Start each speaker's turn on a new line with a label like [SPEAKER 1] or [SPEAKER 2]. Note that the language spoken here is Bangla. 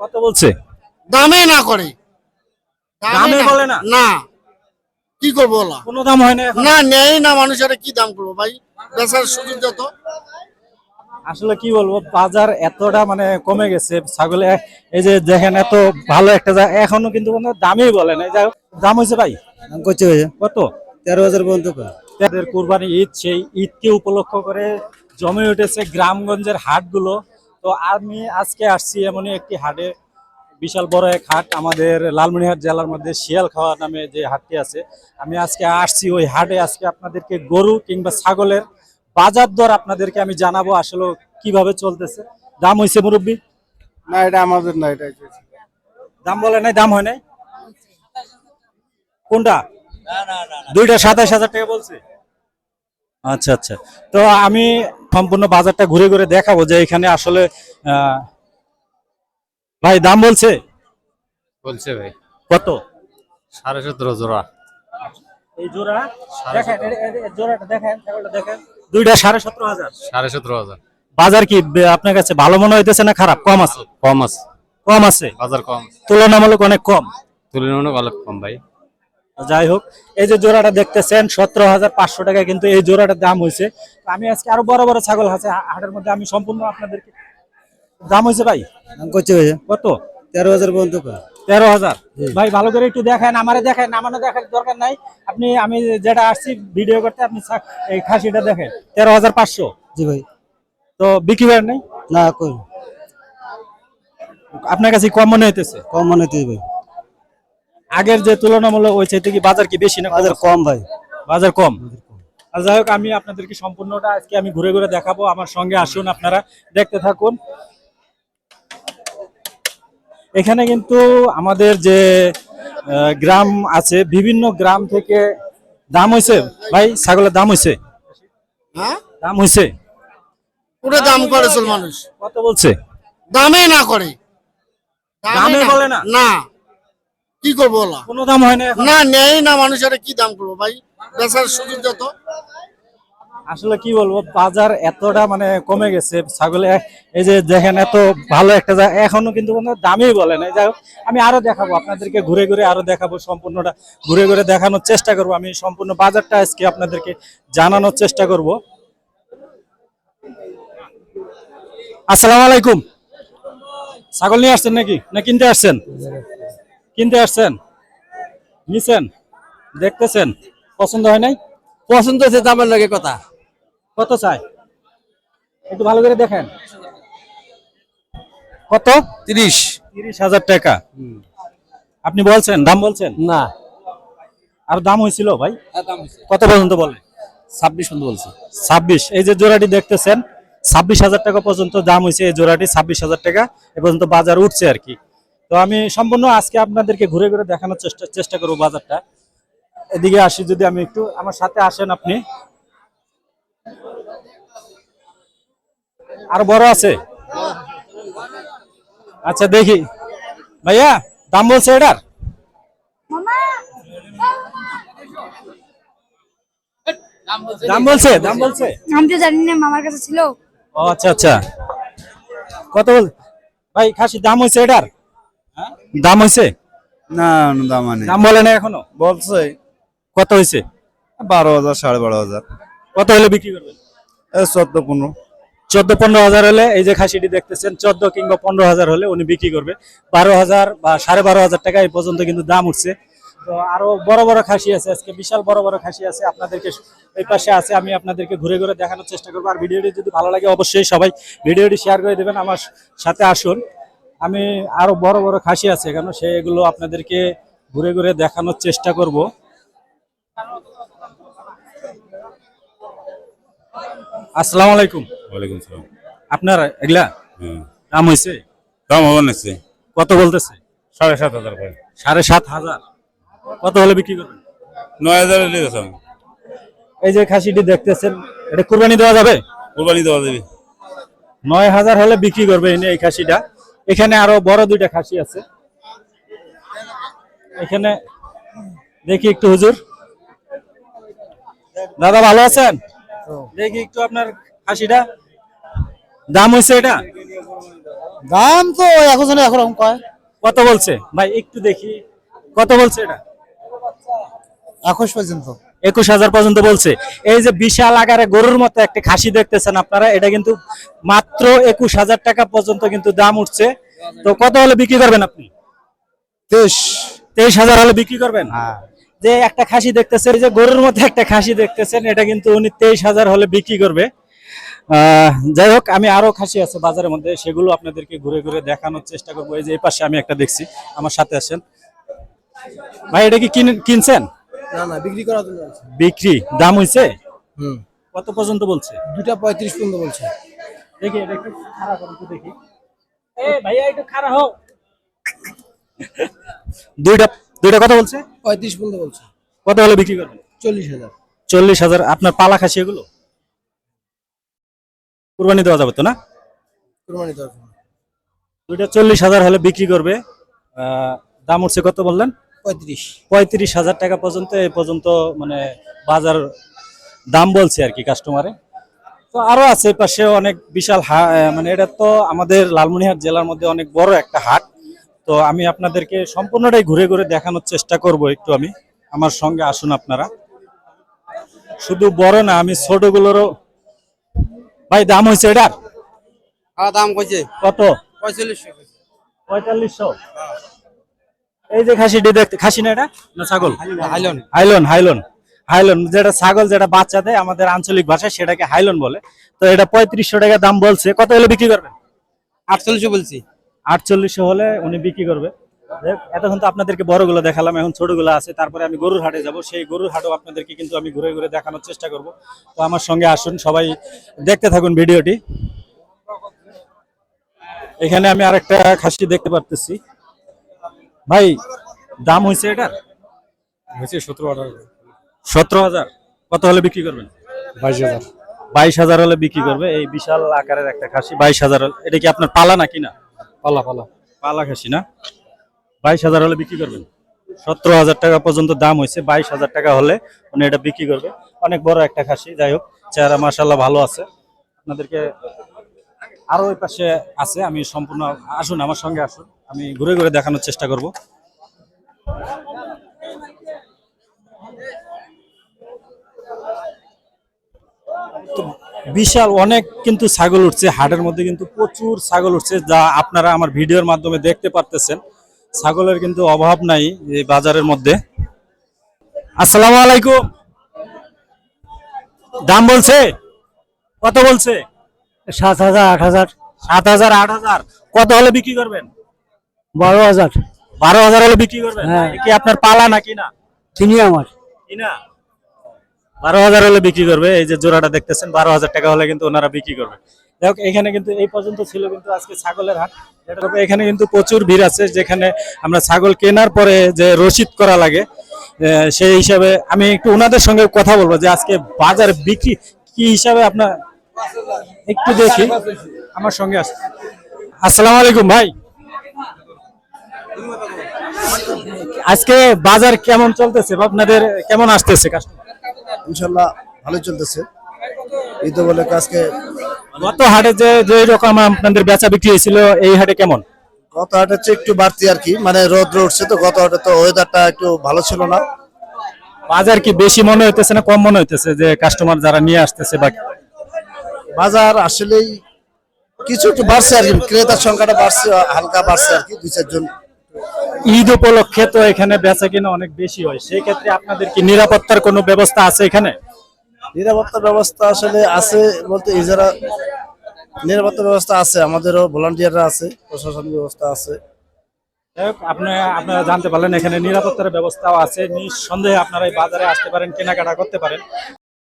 [SPEAKER 1] কত বলছে?
[SPEAKER 2] দামে না করে।
[SPEAKER 1] দামে বলে না?
[SPEAKER 2] না। কি করব ওলা
[SPEAKER 1] কোনো দাম হয় না?
[SPEAKER 2] না নেই না মানুষের কি দাম করব ভাই? বেচার সুযোগ যত।
[SPEAKER 1] আসলে কি বলব বাজার এতটা মানে কমে গেছে। ছাগলে এই যে দেখেন এত ভালো একটা এখনও কিন্তু কোনো দামই বলে না। যাই দাম হয়েছে ভাই?
[SPEAKER 3] দাম করছে ভাইয়া
[SPEAKER 1] কত?
[SPEAKER 3] তেরো হাজার পর্যন্ত
[SPEAKER 1] তাদের কুরবানি ঈদ সেই ঈদকে উপলক্ষ করে জমে উঠেছে গ্রামগঞ্জের হাটগুলো। তো আমি আজকে আসছি এমনই একটি হাটে বিশাল বড় এক হাট আমাদের লালমনিহাট জেলার মধ্যে শিয়ালখাওয়া নামে যে হাটটি আছে। আমি আজকে আসছি ওই হাটে আজকে আপনাদেরকে গরু কিংবা ছাগলের বাজার দর আপনাদেরকে আমি জানাব আসলে কীভাবে চলতেছে। দাম হয়েছে মুরব্বী?
[SPEAKER 2] না এটা আমাদের না এটা
[SPEAKER 1] দাম বলে নাই দাম হয় নাই? কোনটা? দুইটা সাতাশ হাজার টাকা বলছে। আচ্ছা আচ্ছা। তো আমি সম্পূর্ণ বাজারটা ঘুরে ঘুরে দেখাবো যে এখানে আসলে ভাই দাম বলছে?
[SPEAKER 4] বলছে ভাই।
[SPEAKER 1] কত?
[SPEAKER 4] সাড়ে সতেরো জোড়া।
[SPEAKER 1] এই জোড়া? দেখেন জোড়াটা দেখেন দেখেন। দুইটা সাড়ে সতেরো হাজার।
[SPEAKER 4] সাড়ে সতেরো হাজার।
[SPEAKER 1] বাজার কি আপনার কাছে ভালো মনে হইতেছে না খারাপ? কম আছে?
[SPEAKER 4] কম আছে।
[SPEAKER 1] কম আছে?
[SPEAKER 4] বাজার কম।
[SPEAKER 1] তুলনামূলক অনেক কম।
[SPEAKER 4] তুলনামূলক অনেক কম ভাই।
[SPEAKER 1] যাই হোক এই যে জোড়াটা দেখতেছেন সতেরো হাজার পাঁচশো টাকা কিন্তু এই জোড়াটার দাম হয়েছে। আমি আজকে আরও বড় বড় ছাগল আছে হাটের মধ্যে আমি সম্পূর্ণ আপনাদেরকে দাম হয়েছে ভাই? কত?
[SPEAKER 3] তেরো হাজার পর্যন্ত
[SPEAKER 1] তেরো হাজার? ভাই ভালো করে একটু দেখেন আমারে দেখেন আমারও দেখার দরকার নাই। আপনি আমি যেটা আসছি ভিডিও করতে আপনি এই খাসিটা দেখেন তেরো হাজার পাঁচশো।
[SPEAKER 3] জি ভাই।
[SPEAKER 1] তো বিক্রি করেন নাই?
[SPEAKER 3] না
[SPEAKER 1] আপনার কাছে কম মনে হইতেছে?
[SPEAKER 3] কম মনে হচ্ছে ভাই।
[SPEAKER 1] আগের যে তুলনামূলক ওই চাইতে কি বাজার কি বেশি না
[SPEAKER 3] বাজার কম ভাই।
[SPEAKER 1] বাজার কম? আর যাই হোক আমি আপনাদেরকে সম্পূর্ণটা আজকে আমি ঘুরে ঘুরে দেখাবো। আমার সঙ্গে আসুন আপনারা দেখতে থাকুন। এখানে কিন্তু আমাদের যে গ্রাম আছে বিভিন্ন গ্রাম থেকে দাম হয়েছে ভাই ছাগলের দাম হয়েছে
[SPEAKER 2] হ্যাঁ?
[SPEAKER 1] দাম হয়েছে
[SPEAKER 2] পুরো দাম করে চল মানুষ।
[SPEAKER 1] কত বলছে?
[SPEAKER 2] দামে না করে।
[SPEAKER 1] দামে বলে না?
[SPEAKER 2] না। কি করব ওলা
[SPEAKER 1] কোনো দাম হয় না?
[SPEAKER 2] না নেই না মানুষের কি দাম করব ভাই? বেচার সুযোগ যত
[SPEAKER 1] আসলে কি বলব বাজার এতটা মানে কমে গেছে। ছাগলে এই যে দেখেন এত ভালো একটা এখনও কিন্তু কোনো দামই বলে না যাই হোক আমি আরও দেখাবো আপনাদেরকে ঘুরে ঘুরে আরও দেখাবো সম্পূর্ণটা। ঘুরে ঘুরে দেখানোর চেষ্টা করব। আমি সম্পূর্ণ বাজারটা আজকে আপনাদেরকে জানানোর চেষ্টা করব। আসসালামু আলাইকুম। ছাগল নিয়ে আসছেন নাকি? না কিনতে আসছেন? কিনতে আসছেন? নিছেন? দেখতেছেন? পছন্দ হয় নাই?
[SPEAKER 3] পছন্দ হচ্ছে দামের লাগে কথা।
[SPEAKER 1] কত চাই? একটু ভালো করে দেখেন। কত?
[SPEAKER 3] তিরিশ।
[SPEAKER 1] তিরিশ হাজার টাকা। আপনি বলছেন? দাম বলছেন?
[SPEAKER 3] না।
[SPEAKER 1] আর দাম হয়েছিল ভাই?
[SPEAKER 3] দাম
[SPEAKER 1] কত পর্যন্ত বলে
[SPEAKER 3] ছাব্বিশ পর্যন্ত বলছে।
[SPEAKER 1] ছাব্বিশ। এই যে জোড়াটি দেখতেছেন ছাব্বিশ হাজার টাকা পর্যন্ত দাম হয়েছে এই জোড়াটি ছাব্বিশ হাজার টাকা এ পর্যন্ত বাজার উঠছে আর কি। তো আমি সম্পূর্ণ আজকে আপনাদেরকে ঘুরে ঘুরে দেখানোর চেষ্টা চেষ্টা করব বাজারটা। এদিকে আসি যদি আমি একটু। আমার সাথে আসেন আপনি। আর বড় আছে? আচ্ছা দেখি। ভাইয়া দাম বলছে এটার? দাম বলছে? দাম বলছে?
[SPEAKER 5] আমি তো জানি না মামার কাছে ছিল।
[SPEAKER 1] ও আচ্ছা আচ্ছা। কত বল ভাই খাসি দাম হয়েছে এটার? দাম হয়েছে
[SPEAKER 6] না দাম নেই
[SPEAKER 1] দাম বলে না এখনও?
[SPEAKER 6] বলছে।
[SPEAKER 1] কত হয়েছে
[SPEAKER 6] বারো হাজার সাড়ে বারো হাজার।
[SPEAKER 1] কত হলে বিক্রি করবেন?
[SPEAKER 6] চোদ্দ পনেরো।
[SPEAKER 1] চোদ্দ পনেরো হাজার হলে এই যে খাসিটি দেখতেছেন চোদ্দ কিংবা পনেরো হাজার হলে উনি বিক্রি করবে। বারো হাজার বা সাড়ে বারো হাজার টাকা এই পর্যন্ত কিন্তু দাম উঠছে। তো আরও বড় বড় খাসি আছে আজকে বিশাল বড় বড় খাসি আছে আপনাদেরকে এই পাশে আছে আমি আপনাদেরকে ঘুরে ঘুরে দেখানোর চেষ্টা করব। আর ভিডিওটি যদি ভালো লাগে অবশ্যই সবাই ভিডিওটি শেয়ার করে দেবেন। আমার সাথে আসুন। আমি আরও বড় বড় খাসি আছে কেন সেগুলো আপনাদেরকে ঘুরে ঘুরে দেখানোর চেষ্টা করব। আসসালামু আলাইকুম।
[SPEAKER 6] ওয়ালাইকুম সালাম।
[SPEAKER 1] আপনার এগুলা
[SPEAKER 6] হ্যাঁ।
[SPEAKER 1] দাম হয়েছে?
[SPEAKER 6] দাম হবে নিশ্চয়ই
[SPEAKER 1] কত বলতেছে?
[SPEAKER 6] সাড়ে সাত হাজার ভাই
[SPEAKER 1] সাড়ে সাত হাজার। কত হলে বিক্রি করবেন?
[SPEAKER 6] নয় হাজার
[SPEAKER 1] এই যে খাসিটি দেখতেছেন এটা কুরবানি দেওয়া যাবে?
[SPEAKER 6] কোরবানি দেওয়া যাবে।
[SPEAKER 1] নয় হাজার হলে বিক্রি করবে এই খাসিটা। এখানে আরও বড় দুইটা খাসি আছে। এখানে দেখি একটু হুজুর। দাদা ভালো আছেন? দেখি একটু আপনার খাসিটা। দাম হয়েছে এটা?
[SPEAKER 3] দাম তো এখন এখন কয়।
[SPEAKER 1] কত বলছে? ভাই একটু দেখি। কত বলছে এটা?
[SPEAKER 3] একুশ পর্যন্ত।
[SPEAKER 1] একুশ হাজার পর্যন্ত বলছে। এই যে বিশাল আকারে গরুর মতো একটা খাসি দেখতেছেন আপনারা এটা কিন্তু মাত্র একুশ হাজার টাকা পর্যন্ত কিন্তু দাম উঠছে। তো কত হলে বিক্রি করবেন আপনি?
[SPEAKER 3] তেইশ।
[SPEAKER 1] তেইশ হাজার হলে বিক্রি করবেন? যে একটা খাসি দেখতেছেন এই যে গরুর মধ্যে একটা খাসি দেখতেছেন এটা কিন্তু উনি তেইশ হাজার হলে বিক্রি করবে। আহ, যাই হোক আমি আরও খাসি আছে বাজারের মধ্যে সেগুলো আপনাদেরকে ঘুরে ঘুরে দেখানোর চেষ্টা করব। এই যে এই পাশে আমি একটা দেখছি আমার সাথে আসেন ভাই এটা কি কিনে- কিনছেন?
[SPEAKER 3] না না বিক্রি করার জন্য
[SPEAKER 1] বিক্রি? দাম হইছে?
[SPEAKER 3] হুম।
[SPEAKER 1] কত পর্যন্ত বলছে?
[SPEAKER 3] দুটা পঁয়ত্রিশ পর্যন্ত বলছে।
[SPEAKER 1] দেখি এটা একটু খাড়া করুন তো দেখি। এ ভাইয়া একটু খাড়া হও। দুইটা দুইটা কথা বলছে?
[SPEAKER 3] পঁয়ত্রিশ পর্যন্ত বলছে।
[SPEAKER 1] কত হলে বিক্রি করবেন?
[SPEAKER 3] চল্লিশ হাজার।
[SPEAKER 1] চল্লিশ হাজার। আপনার পালা খাসি এগুলো? কুরবানি দেওয়া যাবে তো না?
[SPEAKER 3] কোরবানি দরকার
[SPEAKER 1] দুইটা চল্লিশ হাজার হলে বিক্রি করবে। দাম উঠছে কত বললেন?
[SPEAKER 3] পঁয়ত্রিশ।
[SPEAKER 1] পঁয়ত্রিশ হাজার টাকা পর্যন্ত এই পর্যন্ত মানে বাজার দাম বলছে আর কি কাস্টমারে তো আরও আছে পাশে অনেক বিশাল হা- মানে এটা তো আমাদের লালমনিহাট জেলার মধ্যে অনেক বড় একটা হাট। তো আমি আপনাদেরকে সম্পূর্ণটাই ঘুরে ঘুরে দেখানোর চেষ্টা করব একটু আমি। আমার সঙ্গে আসুন আপনারা। শুধু বড় না আমি ছোটগুলোরও ভাই দাম হয়েছে এটার?
[SPEAKER 3] হ্যাঁ দাম কইছে।
[SPEAKER 1] কত?
[SPEAKER 3] পঁয়তাল্লিশশো
[SPEAKER 1] পঁয়তাল্লিশশো? এই যে খাসিটি দেখতে খাসি না এটা? না ছাগল।
[SPEAKER 3] হাইলন।
[SPEAKER 1] হাইলন হাইলন। হাইলন যেটা ছাগল যেটা বাচ্চা দেয় আমাদের আঞ্চলিক ভাষায় সেটাকে হাইলন বলে। তো এটা পঁয়ত্রিশশো টাকা দাম বলছে। কত হলে বিক্রি করবেন?
[SPEAKER 3] আটচল্লিশ বলছি।
[SPEAKER 1] আটচল্লিশশো হলে উনি বিক্রি করবে। এতক্ষণ তো আপনাদেরকে বড়গুলো দেখালাম এখন ছোটগুলো আছে। তারপরে আমি গরুর হাটে যাব। সেই গরুর হাটও আপনাদেরকে কিন্তু আমি ঘুরে ঘুরে দেখানোর চেষ্টা করব। তো আমার সঙ্গে আসুন সবাই দেখতে থাকুন ভিডিওটি। এখানে আমি আরেকটা খাসি দেখতে পারতেছি। ভাই দাম হয়েছে এটার?
[SPEAKER 4] হয়েছে সতেরো আঠারো
[SPEAKER 1] সতেরো হাজার? কত হলে বিক্রি করবেন?
[SPEAKER 4] বাইশ হাজার।
[SPEAKER 1] বাইশ হাজার হলে বিক্রি করবে। এই বিশাল আকারের একটা খাসি বাইশ হাজার এটা কি আপনার পালা নাকি না?
[SPEAKER 4] পালা পালা।
[SPEAKER 1] পালা খাসি না? বাইশ হাজার হলে বিক্রি করবেন। সতেরো হাজার টাকা পর্যন্ত দাম হয়েছে। বাইশ হাজার টাকা হলে উনি এটা বিক্রি করবে। অনেক বড় একটা খাসি যাই হোক চেহারা মাসাল্লাহ ভালো আছে। আপনাদেরকে আরও ওই পাশে আছে। আমি সম্পূর্ণ আসুন আমার সঙ্গে আসুন। আমি ঘুরে ঘুরে দেখানোর চেষ্টা করব। বিশাল অনেক কিন্তু ছাগল উঠছে হাটের মধ্যে কিন্তু প্রচুর ছাগল উঠছে যা আপনারা আমার ভিডিওর মাধ্যমে দেখতে পারতেছেন। ছাগলের কিন্তু অভাব নাই এই বাজারের মধ্যে। আসসালামু আলাইকুম। দাম বলছে? কত বলছে?
[SPEAKER 3] সাত হাজার আট হাজার।
[SPEAKER 1] সাত হাজার আট হাজার। কত হলে বিক্রি করবেন?
[SPEAKER 3] বারো হাজার।
[SPEAKER 1] বারো হাজার হলে বিক্রি করবেন?
[SPEAKER 3] হ্যাঁ।
[SPEAKER 1] এ কি আপনার পালা নাকি না
[SPEAKER 3] তিনি আমার।
[SPEAKER 1] কিনা বারো হাজার হলে বিক্রি করবে। এই যে জোড়াটা দেখতেছেন বারো হাজার টাকা হলে কিন্তু ওনারা বিক্রি করবে। দেখো এখানে কিন্তু এই পর্যন্ত ছিল কিন্তু আজকে ছাগলের হাট। যেটা হবে এখানে কিন্তু প্রচুর ভিড় আছে যেখানে আমরা ছাগল কেনার পরে যে রসিদ করা লাগে আহ, সেই হিসাবে আমি একটু ওনাদের সঙ্গে কথা বলব যে আজকে বাজার বিক্রি কি হিসাবে আপনার একটু দেখি। আমার সঙ্গে আস আসসালামু আলাইকুম ভাই। আজকে বাজার কেমন চলতেছে? আপনাদের কেমন আসতেছে কাস্টমার
[SPEAKER 2] ইনশাল্লাহ ভালোই চলতেছে। ঈদ বলে আজকে
[SPEAKER 1] গত হাটে যে যে রকম আপনাদের বেচা বিক্রি হয়েছিল এই হাটে কেমন?
[SPEAKER 2] গত হাটে একটু বাড়তি আর কি মানে রোদ উঠছে তো গত হাটে তো ওয়েদারটা একটু ভালো ছিল না।
[SPEAKER 1] বাজার কি বেশি মনে হইতেছে না কম মনে হইতেছে যে কাস্টমার যারা নিয়ে আসতেছে বাকি
[SPEAKER 2] বাজার আসলেই কিছু একটু বাড়ছে আর কি ক্রেতার সংখ্যাটা বাড়ছে হালকা বাড়ছে আর কি দুই চারজন
[SPEAKER 1] ঈদ উপলক্ষে তো এখানে বেচা কিনা অনেক বেশি হয়। সেই ক্ষেত্রে আপনাদের কি নিরাপত্তার কোনো ব্যবস্থা আছে এখানে?
[SPEAKER 2] নিরাপত্তা ব্যবস্থা আসলে আছে বলতে এই যারা নিরাপত্তা ব্যবস্থা আছে আমাদেরও ভলান্টিয়াররা আছে প্রশাসনিক ব্যবস্থা আছে।
[SPEAKER 1] যাই হোক, আপনি আপনারা জানতে পারলেন এখানে নিরাপত্তার ব্যবস্থাও আছে। নিঃসন্দেহে আপনারা এই বাজারে আসতে পারেন কেনাকাটা করতে পারেন।